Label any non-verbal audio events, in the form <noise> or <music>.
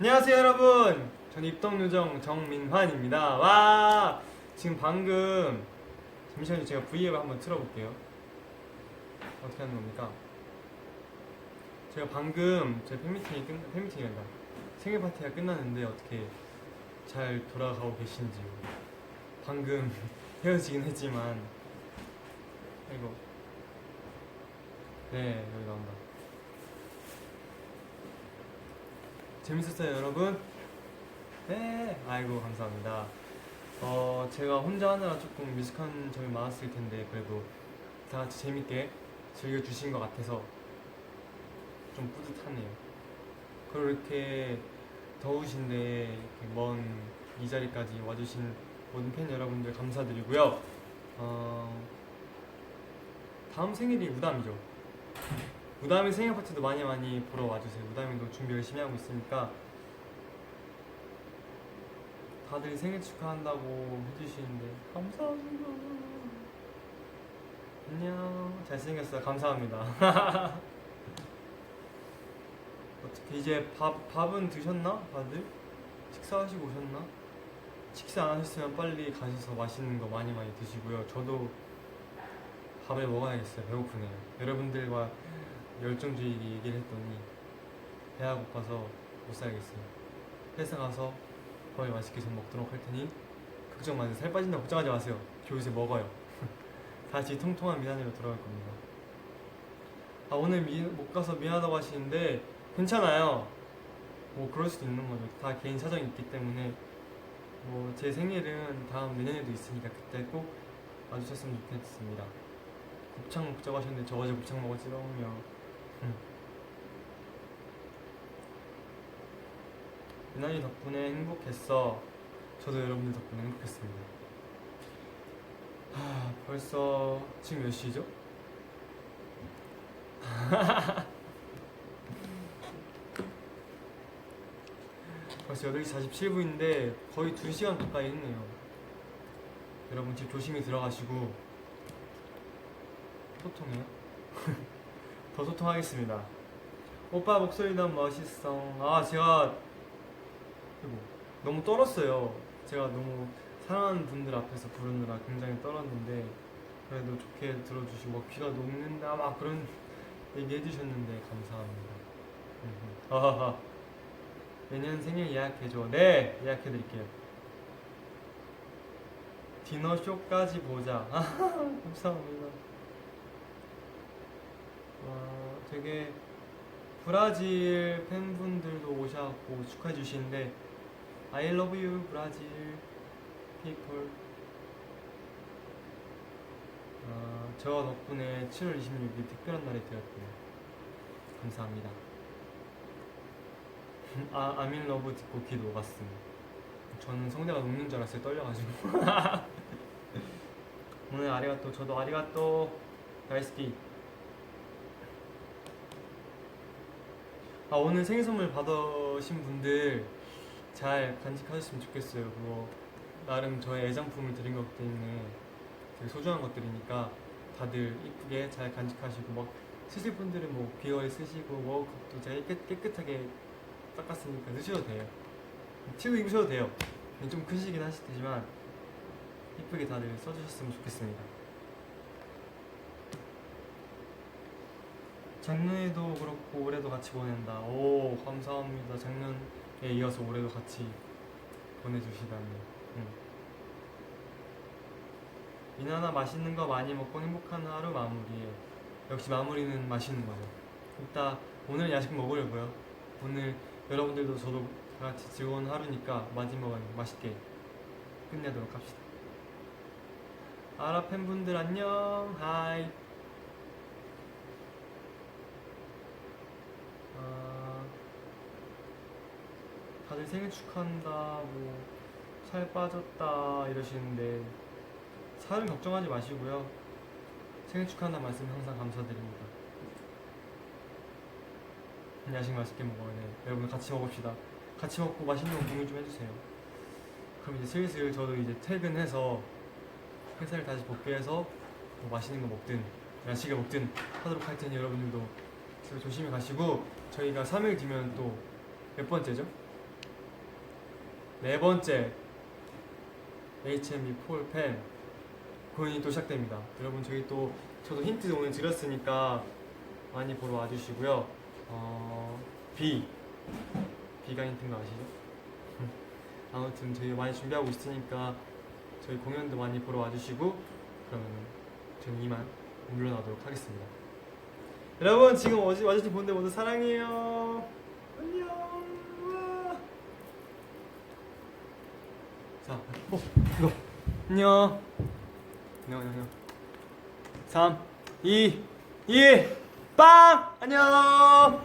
안녕하세요 여러분. 저는 입덕요정 정민환입니다. 와! 지금 방금 잠시만요. 제가 V앱을 한번 틀어볼게요. 어떻게 하는 겁니까? 제가 방금 제 팬미팅이 끝 팬미팅이란다 생일 파티가 끝났는데 어떻게 잘 돌아가고 계신지. 방금 <laughs> 헤어지긴 했지만. 아이고. 네 여기 나온다 재밌었어요 여러분? 네 아이고 감사합니다. 어 제가 혼자 하느라 조금 미숙한 점이 많았을 텐데 그래도 다 같이 재밌게 즐겨주신 것 같아서 좀 뿌듯하네요. 그렇게 더우신데 먼 이 자리까지 와주신 모든 팬 여러분들 감사드리고요. 어 다음 생일이 무담이죠 무담이 생일 파티도 많이 많이 보러 와주세요. 무담이도 준비 열심히 하고 있으니까 다들 생일 축하한다고 해주시는데 감사합니다. 안녕. 잘생겼어요. 감사합니다. <laughs> 어떻게 이제 밥 밥은 드셨나? 다들 식사하시고 오셨나? 식사 안 하셨으면 빨리 가셔서 맛있는 거 많이 많이 드시고요. 저도 밥을 먹어야겠어요. 배고프네요. 여러분들과 열정주의 얘기를 했더니 배가 고파서 못 살겠어요. 회사 가서 밥을 맛있게 좀 먹도록 할 테니 걱정 마세요. 살 빠진다고 걱정하지 마세요. 저 요새 먹어요. <laughs> 다시 통통한 미나리로 돌아갈 겁니다. 아 오늘 미, 못 가서 미안하다고 하시는데 괜찮아요. 뭐 그럴 수도 있는 거죠. 다 개인 사정이 있기 때문에 뭐 제 생일은 다음 내년에도 있으니까 그때 꼭 와주셨으면 좋겠습니다. 곱창 먹자고 하셨는데 저 어제 곱창 먹었지롱요. 유난히 덕분에 행복했어. 저도 여러분들 덕분에 행복했습니다. 하, 벌써 지금 몇 시죠? <laughs> 벌써 8시 47분인데 거의 2시간 가까이 했네요. 여러분 집 조심히 들어가시고 소통해요? <laughs> 더 소통하겠습니다. 오빠 목소리 너무 멋있어. 아 제가 아이고, 너무 떨었어요. 제가 너무 사랑하는 분들 앞에서 부르느라 굉장히 떨었는데 그래도 좋게 들어주시고 막 귀가 녹는다 막 그런 얘기 해주셨는데 감사합니다. 내년 생일 예약해줘. 네 예약해드릴게요. 디너 쇼까지 보자. 아하하, <laughs> 감사합니다. 와 되게 브라질 팬분들도 오셔갖고 축하해 주시는데 I love you 브라질 people. 아, 저 덕분에 7월 26일 특별한 날이 되었대요. 감사합니다. <laughs> 아, 아민 러브 듣고 귀 녹았음. 저는 성대가 녹는 줄 알았어요. 떨려가지고. <laughs> 오늘 아리가또 저도 아리가또 다이스키 아 오늘 생일 선물 받으신 분들 잘 간직하셨으면 좋겠어요. 그거 나름 저의 애장품을 드린 거기 때문에 되게 소중한 것들이니까 다들 이쁘게 잘 간직하시고 막 쓰실 분들은 뭐 비어에 쓰시고 워크도 제가 깨끗, 깨끗 하게 닦았으니까 쓰셔도 돼요. 튀고 입으셔도 돼요. 좀 크시긴 하시지만 이쁘게 다들 써주셨으면 좋겠습니다. 작년에도 그렇고 올해도 같이 보낸다. 오 감사합니다. 작년에 이어서 올해도 같이 보내주시다니. 응. 이나나 맛있는 거 많이 먹고 행복한 하루 마무리해. 역시 마무리는 맛있는 거죠. 이따 오늘 야식 먹으려고요. 오늘 여러분들도 저도 다 같이 즐거운 하루니까 마지막은 맛있게 끝내도록 합시다. 아라 팬분들 안녕. 하이. 다들 생일 축하한다, 뭐, 살 빠졌다, 이러시는데, 살은 걱정하지 마시고요. 생일 축하한다 말씀 항상 감사드립니다. 야식 맛있게 먹어야 돼. 여러분 같이 먹읍시다. 같이 먹고 맛있는 거 공유 좀 해주세요. 그럼 이제 슬슬 저도 이제 퇴근해서 회사를 다시 복귀해서 뭐 맛있는 거 먹든 야식을 먹든 하도록 할 테니 여러분들도 조심히 가시고 저희가 3일 뒤면 또 몇 번째죠? 네 번째 HMB 폴펜 공연이 또 시작됩니다. 여러분 저희 또 저도 힌트 오늘 드렸으니까 많이 보러 와주시고요. 어, B B가 힌트인 거 아시죠? <laughs> 아무튼 저희 많이 준비하고 있으니까 저희 공연도 많이 보러 와주시고 그러면 저는 이만 물러나도록 하겠습니다. 여러분 지금 와주신 분들 모두 사랑해요. 안녕. 4 어, 이거. 안녕. 안녕 안녕 3 2 1빵! 안녕!